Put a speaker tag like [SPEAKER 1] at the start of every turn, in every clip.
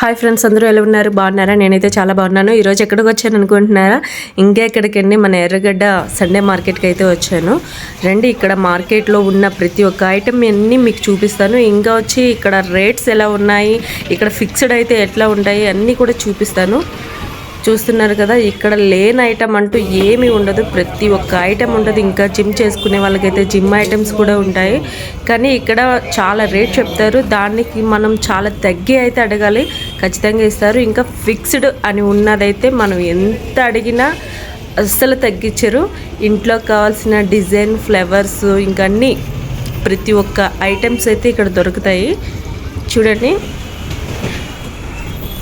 [SPEAKER 1] Hi friends అందరూ ఎలా ఉన్నారు? బాగున్నారా? నేనైతే చాలా బాగున్నాను. ఈరోజు ఎక్కడికి వచ్చాను అనుకుంటున్నారా? ఇంకా ఎక్కడికండి? మన ఎర్రగడ్డ సండే మార్కెట్కి అయితే వచ్చాను. రండి ఇక్కడ మార్కెట్లో ఉన్న ప్రతి ఒక్క ఐటెం అన్నీ మీకు చూపిస్తాను. ఇంకా వచ్చి ఇక్కడ రేట్స్ ఎలా ఉన్నాయి? ఇక్కడ ఫిక్స్డ్ అయితే ఎట్లా ఉంటాయి? అన్నీ కూడా చూపిస్తాను. చూస్తున్నారు కదా ఇక్కడ లేని ఐటమ్ అంటూ ఏమీ ఉండదు. ప్రతి ఒక్క ఐటమ్ ఉండదు ఇంకా జిమ్ చేసుకునే వాళ్ళకైతే జిమ్ ఐటమ్స్ కూడా ఉంటాయి. కానీ ఇక్కడ చాలా రేట్ చెప్తారు. దానికి మనం చాలా తగ్గి అయితే అడగాలి. ఖచ్చితంగా ఇస్తారు. ఇంకా ఫిక్స్డ్ అని ఉన్నదైతే మనం ఎంత అడిగినా అస్సలు తగ్గించరు. ఇంట్లో కావాల్సిన డిజైన్ ఫ్లవర్స్ ఇంకా అన్నీ ప్రతి ఒక్క ఐటమ్స్ అయితే ఇక్కడ దొరుకుతాయి. చూడండి.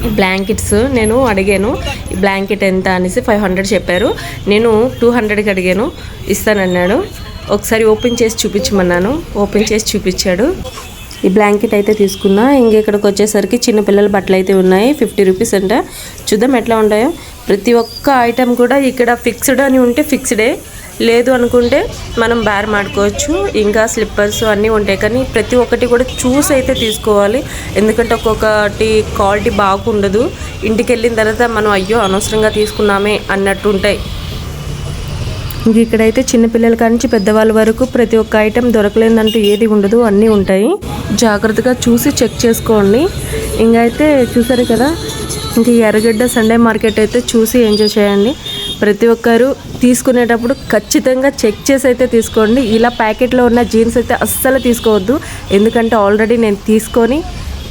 [SPEAKER 1] బ్లాంకెట్స్ నేను అడిగాను ఈ బ్లాంకెట్ ఎంత? అనేసి ఫైవ్ హండ్రెడ్ చెప్పారు. నేను టూ హండ్రెడ్కి అడిగాను ఇస్తానన్నాడు. ఒకసారి ఓపెన్ చేసి చూపించమన్నాను. ఓపెన్ చేసి చూపించాడు. ఈ బ్లాంకెట్ అయితే తీసుకున్నా. ఇంక ఇక్కడికి వచ్చేసరికి చిన్న పిల్లల బట్టలు అయితే ఉన్నాయి ఫిఫ్టీ రూపీస్ అంట. చూద్దాం ఎట్లా ఉంటాయో. ప్రతి ఒక్క ఐటెం కూడా ఇక్కడ ఫిక్స్డ్ అని ఉంటే ఫిక్స్డే లేదు అనుకుంటే మనం బేర్ మాడుకోవచ్చు ఇంకా స్లిప్పర్స్ అన్నీ ఉంటాయి. కానీ ప్రతి ఒక్కటి కూడా చూసి అయితే తీసుకోవాలి. ఎందుకంటే ఒక్కొక్కటి క్వాలిటీ బాగుండదు. ఇంటికి వెళ్ళిన తర్వాత మనం అయ్యో అనవసరంగా తీసుకున్నామే అన్నట్టు ఉంటాయి. ఇంక ఇక్కడైతే చిన్నపిల్లల కానించి పెద్దవాళ్ళ వరకు ప్రతి ఒక్క ఐటెం దొరకలేదంటూ ఏది ఉండదు. అన్నీ ఉంటాయి. జాగ్రత్తగా చూసి చెక్ చేసుకోండి. ఇంకా అయితే చూసారు కదా ఇంక ఈ ఎర్రగడ్డ సండే మార్కెట్ అయితే చూసి ఎంజాయ్ చేయండి. ప్రతి ఒక్కరు తీసుకునేటప్పుడు ఖచ్చితంగా చెక్ చేసి అయితే తీసుకోండి. ఇలా ప్యాకెట్లో ఉన్న జీన్స్ అయితే అస్సలు తీసుకోవద్దు. ఎందుకంటే ఆల్రెడీ నేను తీసుకొని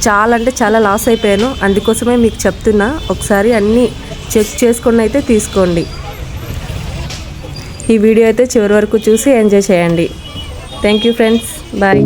[SPEAKER 1] చాలా అంటే చాలా లాస్ అయిపోయాను. అందుకోసమే మీకు చెప్తున్నా ఒకసారి అన్నీ చెక్ చేసుకొని అయితే తీసుకోండి. ఈ వీడియో అయితే చివరి వరకు చూసి ఎంజాయ్ చేయండి. Thank you friends. బాయ్.